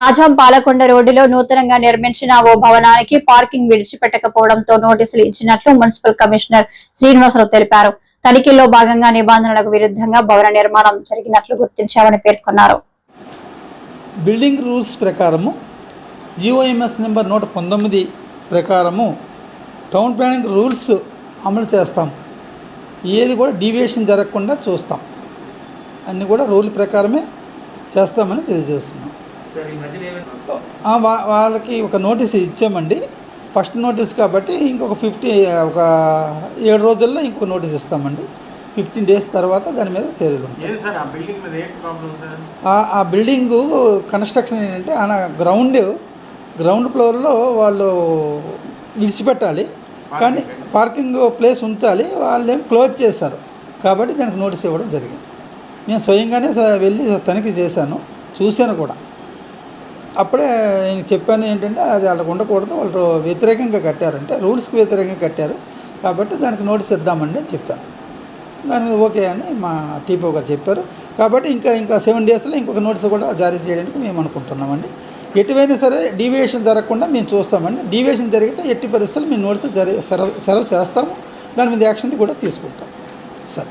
ఆజాం పాలకొండ రోడ్డులో నూతనంగా నిర్మించిన ఓ భవనానికి పార్కింగ్ విడిచిపెట్టకపోవడంతో నోటీసులు ఇచ్చినట్లు మున్సిపల్ కమిషనర్ శ్రీనివాసరావు తెలిపారు. తనిఖీల్లో భాగంగా నిబంధనలకు విరుద్ధంగా భవన నిర్మాణం జరిగినట్లు గుర్తించామని పేర్కొన్నారు. బిల్డింగ్ రూల్స్ ప్రకారము జిఓఎంఎస్ నెంబర్ నూట పంతొమ్మిది ప్రకారము టౌన్ ప్లానింగ్ రూల్స్ అమలు చేస్తాం. ఏది కూడా డీవియేషన్ జరగకుండా చూస్తాం. అన్నీ కూడా రూల్ ప్రకారమే చేస్తామని తెలియజేస్తున్నాం. వాళ్ళకి ఒక నోటీస్ ఇచ్చామండి. ఫస్ట్ నోటీస్ కాబట్టి ఇంకొక ఫిఫ్టీ ఒక ఏడు రోజుల్లో ఇంకొక నోటీస్ ఇస్తామండి. ఫిఫ్టీన్ డేస్ తర్వాత దాని మీద చర్యలు ఆ బిల్డింగ్ కన్స్ట్రక్షన్ ఏంటంటే ఆ గ్రౌండ్ గ్రౌండ్ ఫ్లోర్లో వాళ్ళు విడిచిపెట్టాలి. కానీ పార్కింగ్ ప్లేస్ ఉంచాలి. వాళ్ళు ఏం క్లోజ్ చేశారు. కాబట్టి దానికి నోటీస్ ఇవ్వడం జరిగింది. నేను స్వయంగానే వెళ్ళి తనిఖీ చేశాను. చూశాను కూడా. అప్పుడే నేను చెప్పాను ఏంటంటే అది వాళ్ళకు ఉండకూడదు వాళ్ళు వ్యతిరేకంగా కట్టారంటే రూల్స్కి వ్యతిరేకంగా కట్టారు. కాబట్టి దానికి నోటీస్ ఇద్దామండి అని చెప్పాను. దాని మీద ఓకే అని మా టీపో గారు చెప్పారు. కాబట్టి ఇంకా ఇంకా సెవెన్ డేస్లో ఇంకొక నోటీస్ కూడా జారీ చేయడానికి మేము అనుకుంటున్నామండి. ఎటువైనా సరే డీవియేషన్ జరగకుండా మేము చూస్తామండి. డీవియేషన్ జరిగితే ఎట్టి పరిస్థితులు మేము నోటీసులు జరి సెలవు సెలవు చేస్తాము. దాని మీద యాక్షన్ కూడా తీసుకుంటాం. సరే.